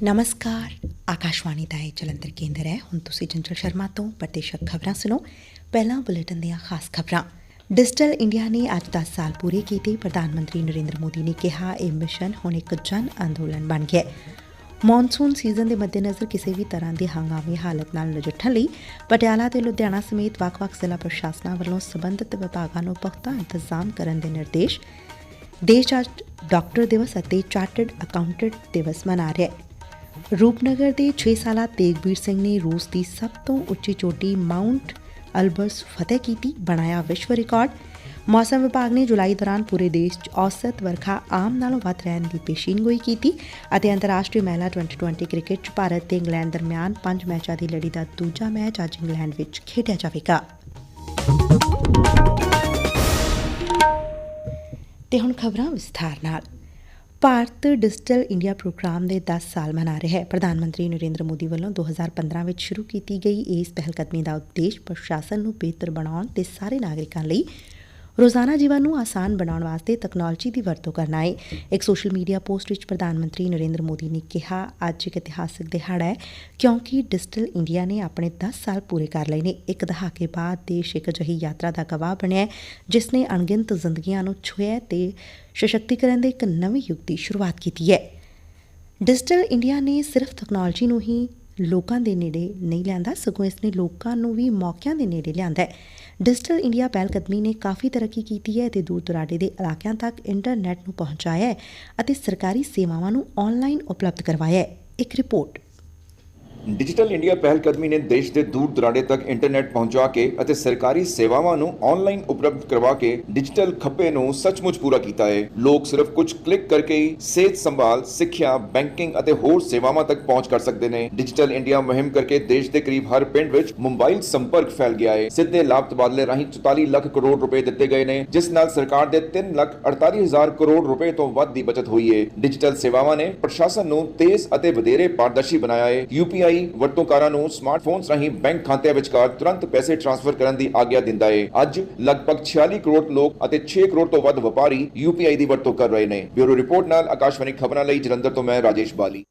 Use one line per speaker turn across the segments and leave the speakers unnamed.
ਨਮਸਕਾਰ ਆਕਾਸ਼ਵਾਣੀ ਦਾ ਇਹ ਜਲੰਧਰ ਕੇਂਦਰ ਹੈ ਹੁਣ ਤੁਸੀਂ ਚੰਚਲ ਸ਼ਰਮਾ ਤੋਂ ਪ੍ਰਤੀਸ਼ਤ ਖਬਰਾਂ ਸੁਣੋ ਪਹਿਲਾਂ ਬੁਲੇਟਿਨ ਦੀਆਂ ਖਾਸ ਖਬਰਾਂ ਡਿਜੀਟਲ ਇੰਡੀਆ ਨੇ ਅੱਜ 10 ਸਾਲ ਪੂਰੇ ਕੀਤੇ ਪ੍ਰਧਾਨ ਮੰਤਰੀ ਨਰਿੰਦਰ ਮੋਦੀ ਨੇ ਕਿਹਾ ਇਹ ਮਿਸ਼ਨ ਹੁਣ ਇੱਕ ਜਨ ਅੰਦੋਲਨ ਬਣ ਗਿਆ ਹੈ ਮੌਨਸੂਨ ਸੀਜ਼ਨ ਦੇ ਮੱਦੇਨਜ਼ਰ ਕਿਸੇ ਵੀ ਤਰ੍ਹਾਂ ਦੀ ਹੰਗਾਮੀ ਹਾਲਤ ਨਾਲ ਨਜਿੱਠਣ ਲਈ ਪਟਿਆਲਾ ਤੇ ਲੁਧਿਆਣਾ ਸਮੇਤ ਵੱਖ-ਵੱਖ ਜ਼ਿਲ੍ਹਾ ਪ੍ਰਸ਼ਾਸਨਾਂ ਵੱਲੋਂ ਸਬੰਧਤ ਵਿਭਾਗਾਂ ਨੂੰ ਪੁਖਤਾ ਇੰਤਜ਼ਾਮ ਕਰਨ ਦੇ ਨਿਰਦੇਸ਼ ਦੇਸ਼ ਅੱਜ ਡਾਕਟਰ ਦਿਵਸ ਅਤੇ ਚਾਰਟਰਡ ਅਕਾਊਂਟੈਂਟ ਦਿਵਸ ਮਨਾ ਰਿਹਾ ਹੈ ਰੂਪਨਗਰ ਦੇ 6 ਸਾਲਾ ਤੇਗਵੀਰ ਸਿੰਘ ਨੇ ਰੂਸ ਦੀ ਸਭ ਤੋਂ ਉੱਚੀ ਚੋਟੀ ਮਾਉਂਟ ਅਲਬਰਸ ਫਤਿਹ ਕੀਤੀ, ਬਣਾਇਆ ਵਿਸ਼ਵ ਰਿਕਾਰਡ। ਮੌਸਮ ਵਿਭਾਗ ਨੇ ਜੁਲਾਈ ਦੌਰਾਨ ਪੂਰੇ ਦੇਸ਼ 'ਚ ਔਸਤ ਵਰਖਾ ਆਮ ਨਾਲੋਂ ਵੱਧ ਰਹਿਣ ਦੀ ਪੇਸ਼ੀਨਗੋਈ ਕੀਤੀ ਅਤੇ ਅੰਤਰਰਾਸ਼ਟਰੀ ਮਹਿਲਾ 2020 ਕ੍ਰਿਕਟ 'ਚ ਭਾਰਤ ਤੇ ਇੰਗਲੈਂਡ ਦਰਮਿਆਨ ਪੰਜ ਮੈਚਾਂ ਦੀ ਲੜੀ ਦਾ ਦੂਜਾ ਮੈਚ ਅੱਜ ਇੰਗਲੈਂਡ ਵਿੱਚ ਖੇਡਿਆ ਜਾਵੇਗਾ। ਤੇ ਹੁਣ ਖਬਰਾਂ ਵਿਸਥਾਰ ਨਾਲ। ਭਾਰਤ ਡਿਜੀਟਲ ਇੰਡੀਆ ਪ੍ਰੋਗਰਾਮ ਦੇ 10 ਸਾਲ ਮਨਾ ਰਿਹਾ ਹੈ। ਪ੍ਰਧਾਨ ਮੰਤਰੀ ਨਰਿੰਦਰ ਮੋਦੀ ਵੱਲੋਂ 2015 ਵਿੱਚ ਸ਼ੁਰੂ ਕੀਤੀ ਗਈ ਇਸ ਪਹਿਲਕਦਮੀ ਦਾ ਉਦੇਸ਼ ਪ੍ਰਸ਼ਾਸਨ ਨੂੰ ਬਿਹਤਰ ਬਣਾਉਣ ਤੇ ਸਾਰੇ ਨਾਗਰਿਕਾਂ ਲਈ ਰੋਜ਼ਾਨਾ ਜੀਵਨ ਨੂੰ ਆਸਾਨ ਬਣਾਉਣ ਵਾਸਤੇ ਤਕਨਾਲੋਜੀ ਦੀ ਵਰਤੋਂ ਕਰਨਾ ਹੈ ਇੱਕ ਸੋਸ਼ਲ ਮੀਡੀਆ ਪੋਸਟ ਵਿੱਚ ਪ੍ਰਧਾਨ ਮੰਤਰੀ ਨਰਿੰਦਰ ਮੋਦੀ ਨੇ ਕਿਹਾ, ਅੱਜ ਇੱਕ ਇਤਿਹਾਸਕ ਦਿਹਾੜਾ ਹੈ ਕਿਉਂਕਿ ਡਿਜੀਟਲ ਇੰਡੀਆ ਨੇ ਆਪਣੇ 10 ਸਾਲ ਪੂਰੇ ਕਰ ਲਏ ਨੇ। ਇੱਕ ਦਹਾਕੇ ਬਾਅਦ ਦੇਸ਼ ਇੱਕ ਅਜਿਹੀ ਯਾਤਰਾ ਦਾ ਗਵਾਹ ਬਣਿਆ ਜਿਸ ਨੇ ਅਣਗਿਣਤ ਜ਼ਿੰਦਗੀਆਂ ਨੂੰ ਛੁਹਿਆ ਤੇ ਸਸ਼ਕਤੀਕਰਨ ਦੇ ਇੱਕ ਨਵੇਂ ਯੁੱਗ ਦੀ ਸ਼ੁਰੂਆਤ ਕੀਤੀ ਹੈ ਡਿਜੀਟਲ ਇੰਡੀਆ ਨੇ ਸਿਰਫ ਤਕਨਾਲੋਜੀ ਨੂੰ ਹੀ ਲੋਕਾਂ ਦੇ ਨੇੜੇ ਨਹੀਂ ਲਿਆਂਦਾ ਸਗੋਂ ਇਸ ਨੇ ਲੋਕਾਂ ਨੂੰ ਵੀ ਮੌਕਿਆਂ ਦੇ ਨੇੜੇ ਲਿਆਂਦਾ ਹੈ। ਡਿਜੀਟਲ ਇੰਡੀਆ ਪਹਿਲਕਦਮੀ ਨੇ ਕਾਫੀ ਤਰੱਕੀ ਕੀਤੀ ਹੈ ਤੇ ਦੂਰ ਦੁਰਾਡੇ ਦੇ ਇਲਾਕਿਆਂ ਤੱਕ ਇੰਟਰਨੈਟ ਨੂੰ ਪਹੁੰਚਾਇਆ ਹੈ ਅਤੇ ਸਰਕਾਰੀ ਸੇਵਾਵਾਂ ਨੂੰ ਆਨਲਾਈਨ ਉਪਲਬਧ ਕਰਵਾਇਆ ਹੈ। ਇੱਕ ਰਿਪੋਰਟ
ਡਿਜੀਟਲ ਇੰਡੀਆ ਪਹਿਲਕਦਮੀ ਨੇ ਦੇਸ਼ ਦੇ ਦੂਰ ਦਰਾਡੇ ਤੱਕ ਇੰਟਰਨੈਟ ਪਹੁੰਚਾ ਕੇ ਅਤੇ ਸਰਕਾਰੀ ਸੇਵਾਵਾਂ ਨੂੰ ਆਨਲਾਈਨ ਉਪਲਬਧ ਕਰਵਾ ਕੇ ਡਿਜੀਟਲ ਖੱਪੇ ਨੂੰ ਸੱਚਮੁੱਚ ਪੂਰਾ ਕੀਤਾ ਹੈ। ਲੋਕ ਸਿਰਫ ਕੁਝ ਕਲਿੱਕ ਕਰਕੇ ਹੀ ਸਿਹਤ ਸੰਭਾਲ, ਸਿੱਖਿਆ ਬੈਂਕਿੰਗ ਅਤੇ ਹੋਰ ਸੇਵਾਵਾਂ ਤੱਕ ਪਹੁੰਚ ਕਰ ਸਕਦੇ ਨੇ। ਡਿਜੀਟਲ ਇੰਡੀਆ ਮੁਹਿੰਮ ਕਰਕੇ ਦੇਸ਼ ਦੇ ਕਰੀਬ ਹਰ ਪਿੰਡ ਵਿੱਚ ਮੋਬਾਈਲ ਸੰਪਰਕ ਫੈਲ ਗਿਆ ਹੈ। ਸਿੱਧੇ ਲਾਭ ਤਬਾਦਲੇ ਰਾਹੀਂ 44 ਲੱਖ ਕਰੋੜ ਰੁਪਏ ਦਿੱਤੇ ਗਏ ਨੇ, ਜਿਸ ਨਾਲ ਸਰਕਾਰ ਦੇ 3 ਲੱਖ 48 ਹਜ਼ਾਰ ਕਰੋੜ ਰੁਪਏ ਤੋਂ ਵੱਧ ਦੀ ਬਚਤ ਹੋਈ ਹੈ। ਡਿਜੀਟਲ ਸੇਵਾਵਾਂ ਨੇ ਪ੍ਰਸ਼ਾਸਨ ਨੂੰ ਤੇਜ਼ ਅਤੇ ਵਧੇਰੇ ਪਾਰਦਰਸ਼ੀ ਬਣਾਇਆ ਹੈ। ਯੂਪੀਆਈ ਵਰਤੋਂਕਾਰਾਂ ਨੂੰ ਸਮਾਰਟਫੋਨਸ ਰਾਹੀਂ ਬੈਂਕ ਖਾਤਿਆਂ ਵਿਚਕਾਰ ਤੁਰੰਤ ਪੈਸੇ ਟ੍ਰਾਂਸਫਰ ਕਰਨ ਦੀ ਆਗਿਆ ਦਿੰਦਾ ਹੈ ਅੱਜ ਲਗਭਗ 46 ਕਰੋੜ ਲੋਕ ਅਤੇ 6 ਕਰੋੜ ਤੋਂ ਵੱਧ ਵਪਾਰੀ ਯੂਪੀਆਈ ਦੀ ਵਰਤੋਂ ਕਰ ਰਹੇ ਨੇ। ਬਿਊਰੋ ਰਿਪੋਰਟ ਨਾਲ ਆਕਾਸ਼ਵਾਣੀ ਖਬਰਾਂ ਲਈ ਜਲੰਧਰ ਤੋਂ ਮੈਂ ਰਾਜੇਸ਼ ਬਾਲੀ।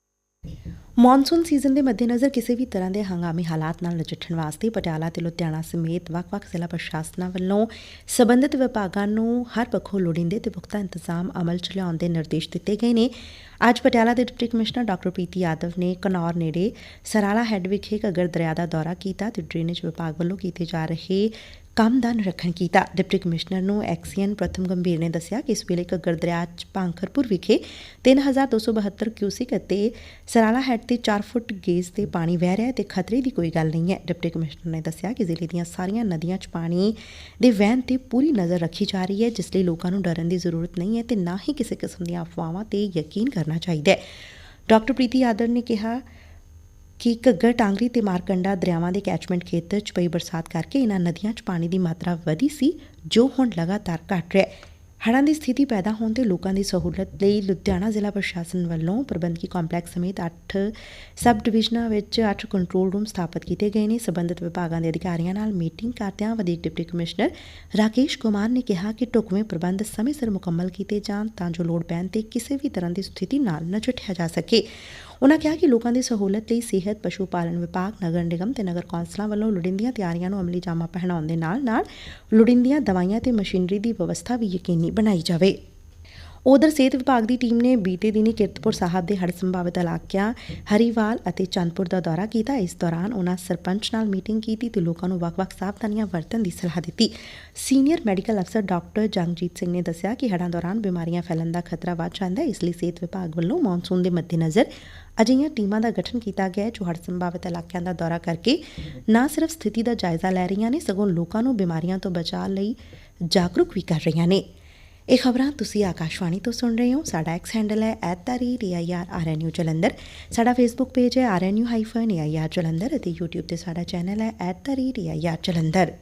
ਮੌਨਸੂਨ ਸੀਜ਼ਨ ਦੇ ਮੱਦੇਨਜ਼ਰ ਕਿਸੇ ਵੀ ਤਰ੍ਹਾਂ ਦੇ ਹੰਗਾਮੀ ਹਾਲਾਤ ਨਾਲ ਨਜਿੱਠਣ ਵਾਸਤੇ ਪਟਿਆਲਾ ਤੇ ਲੁਧਿਆਣਾ ਸਮੇਤ ਵੱਖ-ਵੱਖ ਜ਼ਿਲ੍ਹਾ ਪ੍ਰਸ਼ਾਸਨਾਂ ਵੱਲੋਂ ਸਬੰਧਤ ਵਿਭਾਗਾਂ ਨੂੰ ਹਰ ਪੱਖੋਂ ਲੋੜੀਂਦੇ ਤੇ ਪੁਖਤਾ ਇੰਤਜ਼ਾਮ ਅਮਲ 'ਚ ਲਿਆਉਣ ਦੇ ਨਿਰਦੇਸ਼ ਦਿੱਤੇ ਗਏ ਨੇ। ਅੱਜ ਪਟਿਆਲਾ ਦੇ deputy commissioner doctor Preeti Yadav ਨੇ ਕਨੌਰ ਨੇੜੇ ਸਰਾਲਾ ਹੈੱਡ ਵਿਖੇ ਘੱਗਰ ਦਰਿਆ ਦਾ ਦੌਰਾ ਕੀਤਾ ਤੇ ਡਰੇਨੇਜ ਵਿਭਾਗ ਵੱਲੋਂ ਕੀਤੇ ਜਾ ਰਹੇ ਕੰਮ ਦਾ ਨਿਰੀਖਣ ਕੀਤਾ। ਡਿਪਟੀ ਕਮਿਸ਼ਨਰ ਨੂੰ ਐਕਸੀਐਨ ਪ੍ਰਥਮ ਗੰਭੀਰ ਨੇ ਦੱਸਿਆ ਕਿ ਇਸ ਵੇਲੇ ਘੱਗਰ ਦਰਿਆ 'ਚ ਭਾਂਖਰਪੁਰ ਵਿਖੇ 3272 ਕਿਊਸਿਕ ਅਤੇ ਸਰਾਲਾ ਹੈਡ ਤੇ 4 ਫੁੱਟ ਗੇਜ ਤੇ ਪਾਣੀ ਵਹਿ ਰਿਹਾ ਹੈ ਤੇ ਖਤਰੇ ਦੀ ਕੋਈ ਗੱਲ ਨਹੀਂ ਹੈ। ਡਿਪਟੀ ਕਮਿਸ਼ਨਰ ਨੇ ਦੱਸਿਆ ਕਿ ਜ਼ਿਲ੍ਹੇ ਦੀਆਂ ਸਾਰੀਆਂ ਨਦੀਆਂ 'ਚ ਪਾਣੀ ਦੇ ਵਹਿਣ ਤੇ ਪੂਰੀ ਨਜ਼ਰ ਰੱਖੀ ਜਾ ਰਹੀ ਹੈ, ਜਿਸ ਲਈ ਲੋਕਾਂ ਨੂੰ ਡਰਨ ਦੀ ਜ਼ਰੂਰਤ ਨਹੀਂ ਹੈ ਤੇ ਨਾ ਹੀ ਕਿਸੇ ਕਿਸਮ ਦੀਆਂ ਅਫਵਾਹਾਂ ਤੇ ਯਕੀਨ ਕਰਨਾ ਚਾਹੀਦਾ ਹੈ। ਡਾਕਟਰ ਪ੍ਰੀਤੀ ਯਾਦਵ ਨੇ ਕਿਹਾ ਕਿ ਘੱਗਰ ਟਾਂਗਰੀ ਤੇ ਮਾਰਕੰਡਾ ਦਰਿਆਵਾਂ ਦੇ ਕੈਚਮੈਂਟ ਖੇਤਰ 'ਚ ਪਈ ਬਰਸਾਤ ਕਰਕੇ ਇਹਨਾਂ ਨਦੀਆਂ 'ਚ ਪਾਣੀ ਦੀ ਮਾਤਰਾ ਵਧੀ ਸੀ, ਜੋ ਹੁਣ ਲਗਾਤਾਰ ਘਟ ਰਿਹਾ ਹੈ। ਹੜ੍ਹਾਂ ਦੀ ਸਥਿਤੀ ਪੈਦਾ ਹੋਣ ਤੇ ਲੋਕਾਂ ਦੀ ਸਹੂਲਤ ਲਈ ਲੁਧਿਆਣਾ ਜ਼ਿਲ੍ਹਾ ਪ੍ਰਸ਼ਾਸਨ ਵੱਲੋਂ ਪ੍ਰਬੰਧਕੀ ਕੰਪਲੈਕਸ ਸਮੇਤ 8 ਸਬ ਡਿਵੀਜ਼ਨਾਂ ਵਿੱਚ 8 ਕੰਟਰੋਲ ਰੂਮ ਸਥਾਪਿਤ ਕੀਤੇ ਗਏ ਨੇ। ਸਬੰਧਤ ਵਿਭਾਗਾਂ ਦੇ ਅਧਿਕਾਰੀਆਂ ਨਾਲ ਮੀਟਿੰਗ ਕਰਦਿਆਂ ਵਧੀਕ ਡਿਪਟੀ ਕਮਿਸ਼ਨਰ ਰਾਕੇਸ਼ ਕੁਮਾਰ ਨੇ ਕਿਹਾ ਕਿ ਢੁਕਵੇਂ ਪ੍ਰਬੰਧ ਸਮੇਂ ਸਿਰ ਮੁਕੰਮਲ ਕੀਤੇ ਜਾਣ ਤਾਂ ਜੋ ਲੋੜ ਪੈਣ ਤੇ ਕਿਸੇ ਵੀ ਤਰ੍ਹਾਂ ਦੀ ਸਥਿਤੀ ਨਾਲ ਨਜਿੱਠਿਆ ਜਾ ਸਕੇ। ਉਨ੍ਹਾਂ ਕਿਹਾ ਕਿ ਲੋਕਾਂ ਦੀ ਸਹੂਲਤ ਲਈ ਸਿਹਤ, ਪਸ਼ੂ ਪਾਲਣ ਵਿਭਾਗ, ਨਗਰ ਨਿਗਮ ਤੇ ਨਗਰ ਕੌਂਸਲਾਂ ਵੱਲੋਂ ਲੋੜੀਂਦੀਆਂ ਤਿਆਰੀਆਂ ਨੂੰ ਅਮਲੀ ਜਾਮਾ ਪਹਿਨਾਉਣ ਦੇ ਨਾਲ ਨਾਲ ਲੋੜੀਂਦੀਆਂ ਦਵਾਈਆਂ ਤੇ ਮਸ਼ੀਨਰੀ ਦੀ ਵਿਵਸਥਾ ਵੀ ਯਕੀਨੀ ਬਣਾਈ ਜਾਵੇ। ਉਧਰ ਸਿਹਤ ਵਿਭਾਗ ਦੀ ਟੀਮ ਨੇ ਬੀਤੇ ਦਿਨੀ ਕਿਰਤਪੁਰ ਸਾਹਿਬ ਦੇ ਹੜ੍ਹ ਸੰਭਾਵਿਤ ਇਲਾਕਿਆਂ, ਹਰੀਵਾਲ ਅਤੇ ਚੰਦਪੁਰ ਦਾ ਦੌਰਾ ਕੀਤਾ। ਇਸ ਦੌਰਾਨ ਉਹਨਾਂ ਸਰਪੰਚ ਨਾਲ ਮੀਟਿੰਗ ਕੀਤੀ ਤੇ ਲੋਕਾਂ ਨੂੰ ਵੱਖ-ਵੱਖ ਸਾਵਧਾਨੀਆਂ ਵਰਤਣ ਦੀ ਸਲਾਹ ਦਿੱਤੀ। ਸੀਨੀਅਰ ਮੈਡੀਕਲ ਅਫਸਰ ਡਾਕਟਰ ਜੰਗਜੀਤ ਸਿੰਘ ਨੇ ਦੱਸਿਆ ਕਿ ਹੜ੍ਹਾਂ ਦੌਰਾਨ ਬਿਮਾਰੀਆਂ ਫੈਲਣ ਦਾ ਖਤਰਾ ਵੱਧ ਜਾਂਦਾ ਹੈ, ਇਸ ਲਈ ਸਿਹਤ ਵਿਭਾਗ ਵੱਲੋਂ ਮੌਨਸੂਨ ਦੇ ਮੱਦੇਨਜ਼ਰ ਅਜਿਹੀਆਂ ਟੀਮਾਂ ਦਾ ਗਠਨ ਕੀਤਾ ਗਿਆ ਹੈ, ਜੋ ਹੜ੍ਹ ਸੰਭਾਵਿਤ ਇਲਾਕਿਆਂ ਦਾ ਦੌਰਾ ਕਰਕੇ ਨਾ ਸਿਰਫ ਸਥਿਤੀ ਦਾ ਜਾਇਜ਼ਾ ਲੈ ਰਹੀਆਂ ਨੇ, ਸਗੋਂ ਲੋਕਾਂ ਨੂੰ ਬਿਮਾਰੀਆਂ ਤੋਂ ਬਚਾਅ ਲਈ ਜਾਗਰੂਕ ਵੀ ਕਰ ਰਹੀਆਂ ਨੇ। ਇਹ ਖਬਰਾਂ ਤੁਸੀਂ ਆਕਾਸ਼ਵਾਣੀ ਤੋਂ ਸੁਣ ਰਹੇ ਹੋ। ਸਾਡਾ ਐਕਸ ਹੈਂਡਲ ਹੈ @readirrnu ਜਲੰਧਰ। ਸਾਡਾ ਫੇਸਬੁੱਕ ਪੇਜ ਹੈ rnu-air ਜਲੰਧਰ ਅਤੇ YouTube ਤੇ ਸਾਡਾ ਚੈਨਲ ਹੈ @readir ਜਲੰਧਰ।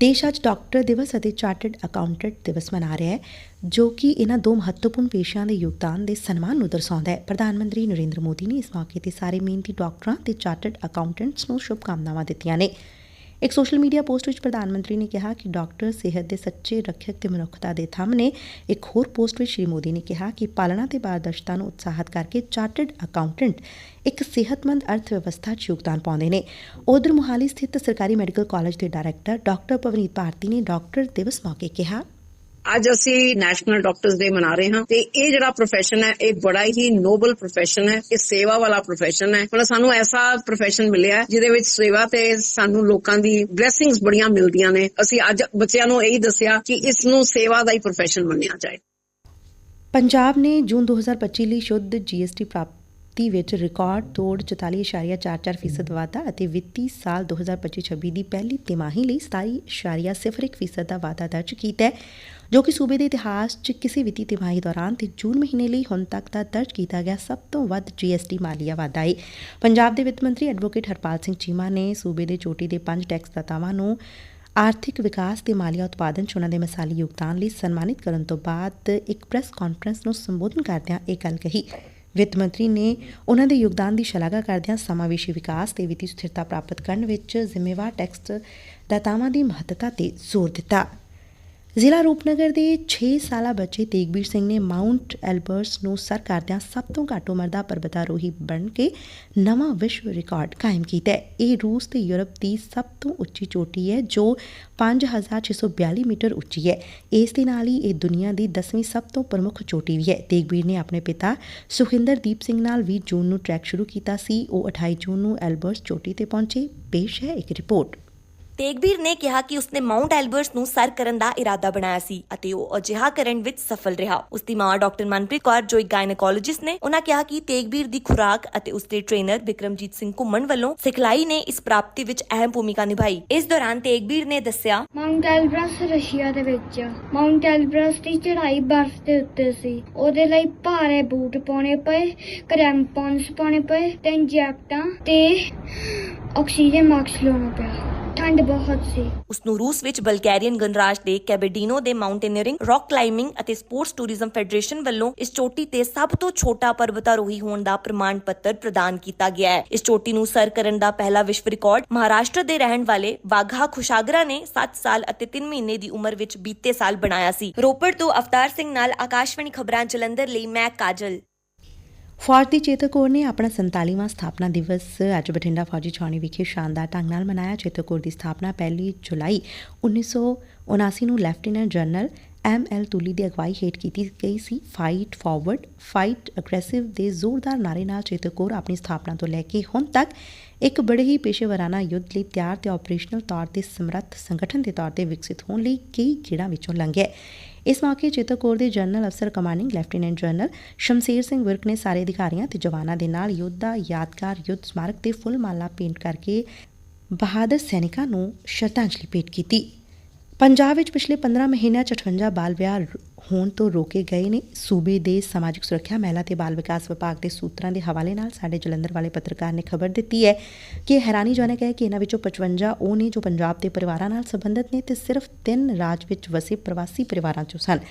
ਦੇਸ਼ ਅੱਜ ਡਾਕਟਰ ਦਿਵਸ ਅਤੇ ਚਾਰਟਰਡ ਅਕਾਊਂਟੈਂਟ ਦਿਵਸ ਮਨਾ ਰਿਹਾ ਹੈ, ਜੋ ਕਿ ਇਹਨਾਂ ਦੋ ਮਹੱਤਵਪੂਰਨ ਪੇਸ਼ਿਆਂ ਦੇ ਯੋਗਦਾਨ ਦੇ ਸਨਮਾਨ ਨੂੰ ਦਰਸਾਉਂਦਾ ਹੈ। ਪ੍ਰਧਾਨ ਮੰਤਰੀ ਨਰਿੰਦਰ ਮੋਦੀ ਨੇ ਇਸ ਮੌਕੇ ਤੇ ਸਾਰੇ ਮਿਹਨਤੀ ਡਾਕਟਰਾਂ ਤੇ ਚਾਰਟਰਡ ਅਕਾਊਂਟੈਂਟਸ ਨੂੰ ਸ਼ੁਭਕਾਮਨਾਵਾਂ ਦਿੱਤੀਆਂ ਨੇ। ਇੱਕ ਸੋਸ਼ਲ ਮੀਡੀਆ ਪੋਸਟ ਵਿੱਚ ਪ੍ਰਧਾਨ ਮੰਤਰੀ ਨੇ ਕਿਹਾ ਕਿ ਡਾਕਟਰ ਸਿਹਤ ਦੇ ਸੱਚੇ ਰੱਖਿਅਕ ਤੇ ਮਨੁੱਖਤਾ ਦੇ ਥੰਮ ਨੇ ਇੱਕ ਹੋਰ ਪੋਸਟ ਵਿੱਚ ਸ਼੍ਰੀ ਮੋਦੀ ਨੇ ਕਿਹਾ ਕਿ ਪਾਲਣਾ ਤੇ ਪਾਰਦਰਸ਼ਤਾ ਨੂੰ ਉਤਸ਼ਾਹਿਤ ਕਰਕੇ ਚਾਰਟਰਡ ਅਕਾਊਂਟੈਂਟ ਇੱਕ ਸਿਹਤਮੰਦ ਅਰਥ ਵਿਵਸਥਾ 'ਚ ਯੋਗਦਾਨ ਪਾਉਂਦੇ ਨੇ। ਉਧਰ ਮੁਹਾਲੀ ਸਥਿਤ ਸਰਕਾਰੀ ਮੈਡੀਕਲ ਕਾਲਜ ਦੇ ਡਾਇਰੈਕਟਰ ਡਾਕਟਰ ਪਵਨੀਤ ਭਾਰਤੀ ਨੇ ਡਾਕਟਰ ਦਿਵਸ ਮੌਕੇ ਕਿਹਾ
ਅੱਜ ਅਸੀਂ ਨੈਸ਼ਨਲ ਡਾਕਟਰਸ ਡੇ ਮਨਾ ਰਹੇ ਹਾਂ ਤੇ ਇਹ ਜਿਹੜਾ profession ਹੈ, ਇਹ ਬੜਾ ਹੀ ਨੋਬਲ profession ਹੈ, ਇਹ ਸੇਵਾ ਵਾਲਾ profession ਹੈ। ਮਤਲਬ ਸਾਨੂੰ ਐਸਾ profession ਮਿਲਿਆ ਜਿਹਦੇ ਵਿੱਚ ਸੇਵਾ ਤੇ ਸਾਨੂੰ ਲੋਕਾਂ ਦੀ ਬਲੇਸਿੰਗਸ ਬੜੀਆਂ ਮਿਲਦੀਆਂ ਨੇ। ਅਸੀਂ ਅੱਜ ਬੱਚਿਆਂ ਨੂੰ ਇਹੀ ਦੱਸਿਆ ਕਿ ਇਸ ਨੂੰ ਸੇਵਾ ਦਾ ਹੀ profession ਮੰਨਿਆ ਜਾਏ।
ਪੰਜਾਬ ਨੇ ਜੂਨ 2025 ਲਈ ਸ਼ੁੱਧ ਜੀਐਸਟੀ ਪ੍ਰਾਪਤ ਵਿੱਚ ਰਿਕਾਰਡ ਤੋੜ 44.44% ਵਾਧਾ ਅਤੇ ਵਿੱਤੀ ਸਾਲ 2025-26 ਦੀ ਪਹਿਲੀ ਤਿਮਾਹੀ ਲਈ 27.01% ਦਾ ਵਾਧਾ ਦਰਜ ਕੀਤਾ ਹੈ, ਜੋ ਕਿ ਸੂਬੇ ਦੇ ਇਤਿਹਾਸ 'ਚ ਕਿਸੇ ਵਿੱਤੀ ਤਿਮਾਹੀ ਦੌਰਾਨ ਤੇ ਜੂਨ ਮਹੀਨੇ ਲਈ ਹੁਣ ਤੱਕ ਦਾ ਦਰਜ ਕੀਤਾ ਗਿਆ ਸਭ ਤੋਂ ਵੱਧ ਜੀਐਸਟੀ ਮਾਲੀਆ ਵਾਧਾ ਹੈ ਪੰਜਾਬ ਦੇ ਵਿੱਤ ਮੰਤਰੀ ਐਡਵੋਕੇਟ ਹਰਪਾਲ ਸਿੰਘ ਚੀਮਾ ਨੇ ਸੂਬੇ ਦੇ ਚੋਟੀ ਦੇ ਪੰਜ ਟੈਕਸ ਦਾਤਾਵਾਂ ਨੂੰ ਆਰਥਿਕ ਵਿਕਾਸ ਤੇ ਮਾਲੀਆ ਉਤਪਾਦਨ 'ਚ ਉਹਨਾਂ ਦੇ ਮਿਸਾਲੀ ਯੋਗਦਾਨ ਲਈ ਸਨਮਾਨਿਤ ਕਰਨ ਤੋਂ ਬਾਅਦ ਇੱਕ ਪ੍ਰੈਸ ਕਾਨਫਰੰਸ ਨੂੰ ਸੰਬੋਧਨ ਕਰਦਿਆਂ ਇਹ ਗੱਲ ਕਹੀ। ਵਿੱਤ ਮੰਤਰੀ ਨੇ ਉਹਨਾਂ ਦੇ ਯੋਗਦਾਨ ਦੀ ਸ਼ਲਾਘਾ ਕਰਦਿਆਂ ਸਮਾਵੇਸ਼ੀ ਵਿਕਾਸ ਤੇ ਵਿੱਤੀ ਸਥਿਰਤਾ ਪ੍ਰਾਪਤ ਕਰਨ ਵਿੱਚ ਜ਼ਿੰਮੇਵਾਰ ਟੈਕਸ ਦਾਤਾਵਾਂ ਦੀ ਮਹੱਤਤਾ ਤੇ ਜ਼ੋਰ ਦਿੱਤਾ। ਜ਼ਿਲ੍ਹਾ ਰੂਪਨਗਰ ਦੇ 6 ਸਾਲਾ ਬੱਚੇ ਤੇਗਬੀਰ ਸਿੰਘ ਨੇ ਮਾਊਂਟ ਐਲਬਰਸ ਨੂੰ ਸਰ ਕਰਦਿਆਂ ਸਭ ਤੋਂ ਘੱਟ ਉਮਰ ਦਾ ਪਰਬਤਾਰੋਹੀ ਬਣ ਕੇ ਨਵਾਂ ਵਿਸ਼ਵ ਰਿਕਾਰਡ ਕਾਇਮ ਕੀਤਾ ਹੈ। ਇਹ ਰੂਸ ਤੇ ਯੂਰਪ ਦੀ ਸਭ ਤੋਂ ਉੱਚੀ ਚੋਟੀ ਹੈ, ਜੋ 5642 ਮੀਟਰ ਉੱਚੀ ਹੈ। ਇਸ ਦੇ ਨਾਲ ਹੀ ਇਹ ਦੁਨੀਆ ਦੀ 10ਵੀਂ ਸਭ ਤੋਂ ਪ੍ਰਮੁੱਖ ਚੋਟੀ ਵੀ ਹੈ। ਤੇਗਬੀਰ ਨੇ ਆਪਣੇ ਪਿਤਾ ਸੁਖਿੰਦਰਦੀਪ ਸਿੰਘ ਨਾਲ 20 ਜੂਨ ਨੂੰ ਟਰੈਕ ਸ਼ੁਰੂ ਕੀਤਾ ਸੀ। ਉਹ 28 ਜੂਨ ਨੂੰ ਐਲਬਰਸ ਚੋਟੀ ਤੇ ਪਹੁੰਚੇ। ਪੇਸ਼ ਹੈ ਇੱਕ ਰਿਪੋਰਟ।
ਤੇਗਬੀਰ ਨੇ ਕਿਹਾ ਕਿ ਉਸਨੇ ਮਾਉਂਟ ਐਲਬਰਟਸ ਨੂੰ ਸਰ ਕਰਨ ਦਾ ਇਰਾਦਾ ਬਣਾਇਆ ਸੀ ਅਤੇ ਉਹ ਅਜਿਹਾ ਕਰਨ ਵਿੱਚ ਸਫਲ ਰਿਹਾ। ਉਸ ਦੀ ਮਾਂ ਡਾਕਟਰ ਮਨਪ੍ਰੀਤ ਕੌਰ, ਜੋ ਇੱਕ ਗਾਇਨੋਕੋਲੋਜਿਸਟ ਨੇ ਉਹਨਾਂ ਕਿਹਾ ਕਿ ਤੇਗਬੀਰ ਦੀ ਖੁਰਾਕ ਅਤੇ ਉਸਦੇ ਟ੍ਰੇਨਰ ਵਿਕਰਮਜੀਤ ਸਿੰਘ ਘੁੰਮਣ ਵੱਲੋਂ ਸਿਖਲਾਈ ਨੇ ਇਸ ਪ੍ਰਾਪਤੀ ਵਿੱਚ ਅਹਿਮ ਭੂਮਿਕਾ ਨਿਭਾਈ। ਇਸ ਦੌਰਾਨ ਤੇਗਬੀਰ ਨੇ ਦੱਸਿਆ
ਮਾਊਂਟ ਐਲਬਰਸ ਰਸ਼ੀਆ ਦੇ ਵਿੱਚ। ਆ। ਮਾਊਂਟ ਐਲਬਰਸ ਦੀ ਚੜ੍ਹਾਈ ਬਰਫ਼ ਦੇ ਉੱਤੇ ਸੀ। ਉਹਦੇ ਲਈ ਭਾਰੇ ਬੂਟ ਪਾਉਣੇ ਪਏ ਕਰੈਂਪੌਨਸ ਪਾਉਣੇ ਪਏ ਤਿੰਨ ਜੈਕਟਾਂ ਤੇ ਆਕਸੀਜਨ ਮਾਸਕ ਲਾਉਣਾ ਪਿਆ। ਠੰਡ ਬਹੁਤ ਸੀ।
ਉਸ ਨੂੰ ਰੂਸ ਵਿੱਚ ਬਲਗੇਰੀਅਨ ਗਣਰਾਜ ਦੇ ਕੈਬੇਡੀਨੋ ਦੇ ਮਾਊਂਟੇਨੀਅਰਿੰਗ ਰਾਕ ਕਲਾਈਮਿੰਗ ਅਤੇ ਸਪੋਰਟਸ ਟੂਰਿਜ਼ਮ ਫੈਡਰੇਸ਼ਨ ਵੱਲੋਂ ਇਸ ਚੋਟੀ ਤੇ ਸਭ ਤੋਂ ਛੋਟਾ ਪਰਬਤਾਰੋਹੀ ਹੋਣ ਦਾ ਪ੍ਰਮਾਣ ਪੱਤਰ ਪ੍ਰਦਾਨ ਕੀਤਾ ਗਿਆ ਹੈ। ਇਸ ਚੋਟੀ ਨੂੰ ਸਰ ਕਰਨ ਦਾ ਪਹਿਲਾ ਵਿਸ਼ਵ ਰਿਕਾਰਡ ਮਹਾਰਾਸ਼ਟਰ ਦੇ ਰਹਿਣ ਵਾਲੇ ਬਾਘਾ ਖੁਸ਼ਾਗਰਾ ਨੇ 7 ਸਾਲ ਅਤੇ 3 ਮਹੀਨੇ ਦੀ ਉਮਰ ਵਿੱਚ ਬੀਤੇ ਸਾਲ ਬਣਾਇਆ ਸੀ। ਰੋਪੜ ਤੋਂ ਅਵਤਾਰ ਸਿੰਘ ਨਾਲ ਆਕਾਸ਼ਵਾਣੀ ਖਬਰਾਂ ਜਲੰਧਰ ਲਈ ਮੈਂ ਕਾਜਲ।
ਫੌਜ ਦੀ ਚੇਤਕ ਕੋਰ ਨੇ ਆਪਣਾ 47ਵਾਂ ਸਥਾਪਨਾ ਦਿਵਸ ਅੱਜ ਬਠਿੰਡਾ ਫੌਜੀ ਛਾਉਣੀ ਵਿਖੇ ਸ਼ਾਨਦਾਰ ਢੰਗ ਨਾਲ ਮਨਾਇਆ। ਚੇਤਕ ਕੋਰ ਦੀ ਸਥਾਪਨਾ ਪਹਿਲੀ ਜੁਲਾਈ 1979 ਨੂੰ lieutenant general M L Tuli ਦੀ ਅਗਵਾਈ ਹੇਠ ਕੀਤੀ ਗਈ ਸੀ। ਫਾਈਟ ਫਾਰਵਰਡ ਫਾਈਟ ਅਗਰੈਸਿਵ ਦੇ ਜ਼ੋਰਦਾਰ ਨਾਰੇ ਨਾਲ ਚੇਤਕ ਕੋਰ ਆਪਣੀ ਸਥਾਪਨਾ ਤੋਂ ਲੈ ਕੇ ਹੁਣ ਤੱਕ ਇੱਕ ਬੜੇ ਹੀ ਪੇਸ਼ੇਵਰਾਨਾ ਯੁੱਧ ਲਈ ਤਿਆਰ ਤੇ ਆਪਰੇਸ਼ਨਲ ਤੌਰ ਤੇ ਸਮਰੱਥ ਸੰਗਠਨ ਦੇ ਤੌਰ ਤੇ ਵਿਕਸਿਤ ਹੋਣ ਲਈ ਕਈ ਖੇੜਾਂ ਵਿੱਚੋਂ ਲੰਘਿਆ ਇਸ ਮੌਕੇ ਚੇਤਕ ਕੋਰ ਦੇ ਜਨਰਲ ਅਫਸਰ commanding lieutenant general Shamsher Singh Virk ਨੇ ਸਾਰੇ ਅਧਿਕਾਰੀਆਂ ਤੇ ਜਵਾਨਾਂ ਦੇ ਨਾਲ ਯੋਧਾ ਯਾਦਗਾਰ ਯੁੱਧ ਸਮਾਰਕ ਤੇ ਫੁੱਲ ਮਾਲਾ ਭੇਂਟ ਕਰਕੇ ਬਹਾਦਰ ਸੈਨਿਕਾਂ ਨੂੰ ਸ਼ਰਧਾਂਜਲੀ ਭੇਟ ਕੀਤੀ। ਪੰਜਾਬ ਵਿੱਚ ਪਿਛਲੇ 15 ਮਹੀਨਿਆਂ 'ਚ 58 ਬਾਲ ਵਿਆਹ ਹੋਣ ਤੋਂ ਰੋਕੇ ਗਏ ਨੇ। ਸੂਬੇ ਦੇ ਸਮਾਜਿਕ ਸੁਰੱਖਿਆ, ਮਹਿਲਾ ਤੇ ਬਾਲ ਵਿਕਾਸ ਵਿਭਾਗ ਦੇ ਸੂਤਰਾਂ ਦੇ ਹਵਾਲੇ ਨਾਲ ਸਾਡੇ ਜਲੰਧਰ ਵਾਲੇ ਪੱਤਰਕਾਰ ਨੇ ਖਬਰ ਦਿੱਤੀ ਹੈ ਕਿ ਹੈਰਾਨੀਜਨਕ ਹੈ ਕਿ ਇਹਨਾਂ ਵਿੱਚੋਂ 55 ਉਹ ਨੇ ਜੋ ਪੰਜਾਬ ਦੇ ਪਰਿਵਾਰਾਂ ਨਾਲ ਸੰਬੰਧਿਤ ਨੇ ਤੇ ਸਿਰਫ ਤਿੰਨ ਰਾਜ ਵਿੱਚ ਵਸੇ ਪ੍ਰਵਾਸੀ ਪਰਿਵਾਰਾਂ 'ਚੋਂ ਸਨ।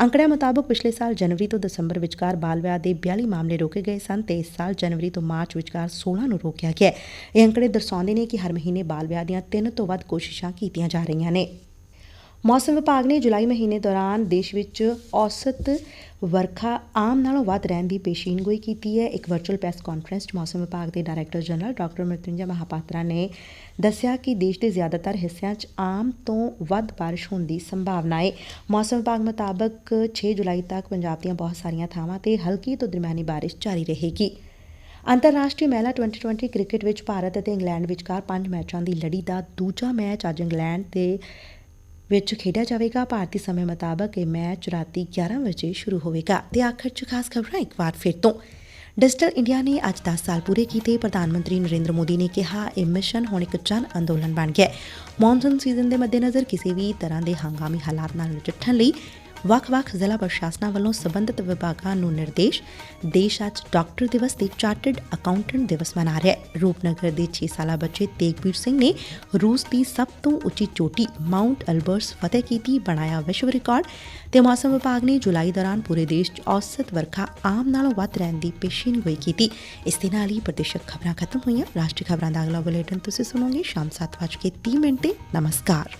ਅੰਕੜਿਆਂ ਮੁਤਾਬਕ ਪਿਛਲੇ ਸਾਲ ਜਨਵਰੀ ਤੋਂ ਦਸੰਬਰ ਵਿਚਕਾਰ ਬਾਲ ਵਿਆਹ ਦੇ 42 ਮਾਮਲੇ ਰੋਕੇ ਗਏ ਸਨ ਤੇ ਇਸ ਸਾਲ ਜਨਵਰੀ ਤੋਂ ਮਾਰਚ ਵਿਚਕਾਰ 16 ਨੂੰ ਰੋਕਿਆ ਗਿਆ ਇਹ ਅੰਕੜੇ ਦਰਸਾਉਂਦੇ ਨੇ ਕਿ ਹਰ ਮਹੀਨੇ ਬਾਲ ਵਿਆਹ ਦੀਆਂ ਤਿੰਨ ਤੋਂ ਵੱਧ ਕੋਸ਼ਿਸ਼ਾਂ ਕੀਤੀਆਂ ਜਾ ਰਹੀਆਂ ਨੇ। ਮੌਸਮ ਵਿਭਾਗ ਨੇ ਜੁਲਾਈ ਮਹੀਨੇ ਦੌਰਾਨ ਦੇਸ਼ ਵਿੱਚ ਔਸਤ ਵਰਖਾ ਆਮ ਨਾਲੋਂ ਵੱਧ ਰਹਿਣ ਦੀ ਪੇਸ਼ੀਨਗੋਈ ਕੀਤੀ ਹੈ। ਇੱਕ ਵਰਚੁਅਲ ਪ੍ਰੈਸ ਕਾਨਫਰੰਸ 'ਚ ਮੌਸਮ ਵਿਭਾਗ ਦੇ director general doctor Mrityunjay Mohapatra ਨੇ ਦੱਸਿਆ ਕਿ ਦੇਸ਼ ਦੇ ਜ਼ਿਆਦਾਤਰ ਹਿੱਸਿਆਂ 'ਚ ਆਮ ਤੋਂ ਵੱਧ ਬਾਰਿਸ਼ ਹੋਣ ਦੀ ਸੰਭਾਵਨਾ ਹੈ। ਮੌਸਮ ਵਿਭਾਗ ਮੁਤਾਬਕ 6 ਜੁਲਾਈ ਤੱਕ ਪੰਜਾਬ ਦੀਆਂ ਬਹੁਤ ਸਾਰੀਆਂ ਥਾਵਾਂ ਤੇ ਹਲਕੀ ਤੋਂ ਦਰਮਿਆਨੀ ਬਾਰਿਸ਼ ਜਾਰੀ ਰਹੇਗੀ। ਅੰਤਰਰਾਸ਼ਟਰੀ ਮਹਿਲਾ 2020 ਕ੍ਰਿਕਟ ਵਿੱਚ ਭਾਰਤ ਅਤੇ ਇੰਗਲੈਂਡ ਵਿਚਕਾਰ ਪੰਜ ਮੈਚਾਂ ਦੀ ਲੜੀ ਦਾ ਦੂਜਾ ਮੈਚ ਅੱਜ ਇੰਗਲੈਂਡ ਦੇ ਵਿੱਚ ਖੇਡਿਆ ਜਾਵੇਗਾ। ਭਾਰਤੀ ਸਮੇਂ ਮੁਤਾਬਕ ਇਹ ਮੈਚ ਰਾਤੀ 11 ਵਜੇ ਸ਼ੁਰੂ ਹੋਵੇਗਾ। ਤੇ ਆਖਰ 'ਚ ਖਾਸ ਖਬਰਾਂ ਇੱਕ ਵਾਰ ਫਿਰ ਤੋਂ। ਡਿਜੀਟਲ ਇੰਡੀਆ ਨੇ ਅੱਜ 10 ਸਾਲ ਪੂਰੇ ਕੀਤੇ। ਪ੍ਰਧਾਨ ਮੰਤਰੀ ਨਰਿੰਦਰ ਮੋਦੀ ਨੇ ਕਿਹਾ, ਇਹ ਮਿਸ਼ਨ ਹੁਣ ਇੱਕ ਜਨ ਅੰਦੋਲਨ ਬਣ ਗਿਆ ਹੈ। ਮੌਨਸੂਨ ਸੀਜ਼ਨ ਦੇ ਮੱਦੇਨਜ਼ਰ ਕਿਸੇ ਵੀ ਤਰ੍ਹਾਂ ਦੇ ਹੰਗਾਮੀ ਹਾਲਾਤ ਨਾਲ ਨਜਿੱਠਣ ਲਈ ਵੱਖ-ਵੱਖ ਜ਼ਿਲ੍ਹਾ ਪ੍ਰਸ਼ਾਸਨਾਂ ਵੱਲੋਂ ਸਬੰਧਤ ਵਿਭਾਗਾਂ ਨੂੰ ਨਿਰਦੇਸ਼, ਦੇਸ਼ ਅੱਜ ਡਾਕਟਰ ਦਿਵਸ ਤੇ ਚਾਰਟਰਡ ਅਕਾਊਂਟੈਂਟ ਦਿਵਸ ਮਨਾ ਰਿਹਾ ਹੈ। ਰੂਪਨਗਰ ਦੇ 6 ਸਾਲਾ ਬੱਚੇ ਤੇਗਵੀਰ ਸਿੰਘ ਨੇ ਰੂਸ ਦੀ ਸਭ ਤੋਂ ਉੱਚੀ ਚੋਟੀ ਮਾਊਂਟ ਅਲਬਰਸ ਫਤਿਹ ਕੀਤੀ, ਬਣਾਇਆ ਵਿਸ਼ਵ ਰਿਕਾਰਡ ਤੇ ਮੌਸਮ ਵਿਭਾਗ ਨੇ ਜੁਲਾਈ ਦੌਰਾਨ ਪੂਰੇ ਦੇਸ਼ 'ਚ ਔਸਤ ਵਰਖਾ ਆਮ ਨਾਲੋਂ ਵੱਧ ਰਹਿਣ ਦੀ ਪੇਸ਼ੀਨਗੋਈ ਕੀਤੀ। ਇਸ ਦੇ ਨਾਲ ਹੀ ਪ੍ਰਦੇਸ਼ਕ ਖਬਰਾਂ ਖਤਮ ਹੋਈਆਂ। ਰਾਸ਼ਟਰੀ ਖਬਰਾਂ ਦਾ ਅਗਲਾ ਬੁਲੇਟਿਨ ਤੁਸੀਂ ਸੁਣੋਗੇ ਸ਼ਾਮ 7:30 ਮਿੰਟ ਤੇ। ਨਮਸਕਾਰ।